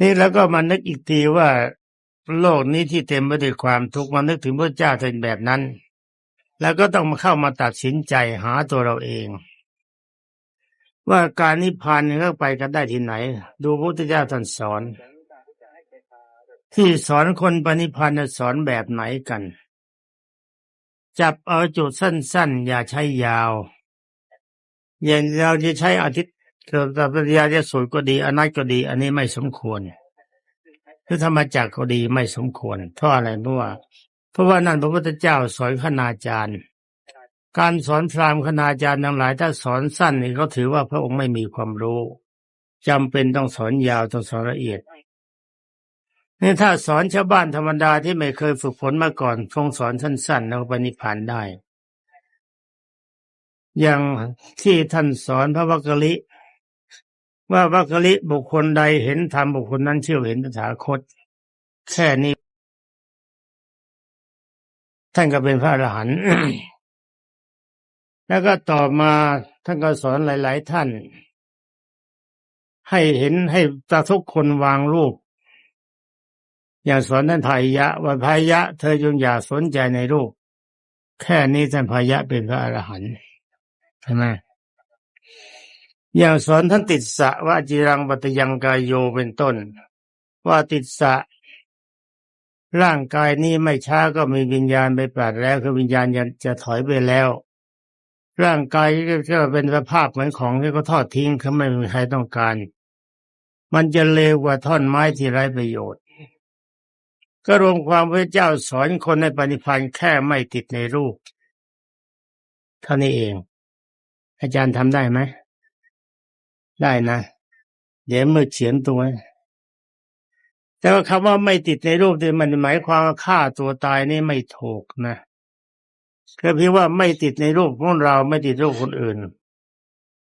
นี่แล้วก็มานึกอีกทีว่าโลกนี้ที่เต็มไปด้วยความทุกข์มานึกถึงพระเจ้าเป็นแบบนั้น แล้วก็ต้องมาเข้ามาตัดสินใจหาตัวเราเอง ว่าการนิพพานเข้าไปกันได้ที่ไหน ดูพระพุทธเจ้าท่านสอน ที่สอนคนปณิพันธ์น่ะสอนแบบไหนกัน จับเอาจุดสั้นๆ อย่าใช้ยาว อย่างเราจะใช้อาทิตย์ เราปริยาจะสวยก็ดีอนัตก็ดี อันนี้ไม่สมควรคือธรรมจักก็ดีไม่สมควร เพราะอะไรเพราะว่า เพราะว่านั่นพระพุทธเจ้าสอนคณาจารย์ การสอนพรามณ์คณาจารย์ทั้งหลาย ถ้าสอนสั้นนี่เขาถือว่าพระองค์ไม่มีความรู้จำเป็นต้องสอนยาวต้องสอนละเอียดนี่ถ้าสอนชาวบ้านธรรมดาที่ไม่เคยฝึกฝนมาก่อนคงสอนสั้นๆแล้วปณิพานได้ อย่างที่ท่านสอนพระวักกะลิ ว่าวักกะลิบุคคลใดเห็นธรรมบุคคลนั้นเชื่อเห็นตถาคต แค่นี้ ท่านก็เป็นพระอรหันต์แล้วก็ต่อมาท่านก็สอนหลาย ๆ ท่าน ให้เห็นให้ตาทุกคนวางรูป อย่างสอนท่านพายะ ว่าพายะ เธอจงอย่าสนใจในรูป แค่นี้ท่านพายะเป็นพระอรหันต์ใช่ไหม อย่างสอนท่านติดสะว่าจิรังปัตยังกายโยเป็นต้น ว่าติดสะ ร่างกายนี้ไม่ช้าก็มีวิญญาณไปปราดแล้วคือวิญญาณจะถอยไปแล้ว ร่างกายก็เป็นสภาพเหมือนของที่เขาทอดทิ้งเขาไม่มีใครต้องการ มันจะเลวกว่าท่อนไม้ที่ไร้ประโยชน์ ก็รวมความพระเจ้าสอนคนในปณิพันธ์แค่ไม่ติดในรูปเท่านี้เอง อาจารย์ทำได้ไหม ได้นะ เดี๋ยวมือเขียนตัว แต่ว่าคำว่าไม่ติดในรูปเนี่ยมันหมายความว่าฆ่าตัวตายนี่ไม่ถูกนะก็เพียงว่าไม่ติดในรูปของเราไม่ติดรูปคนอื่น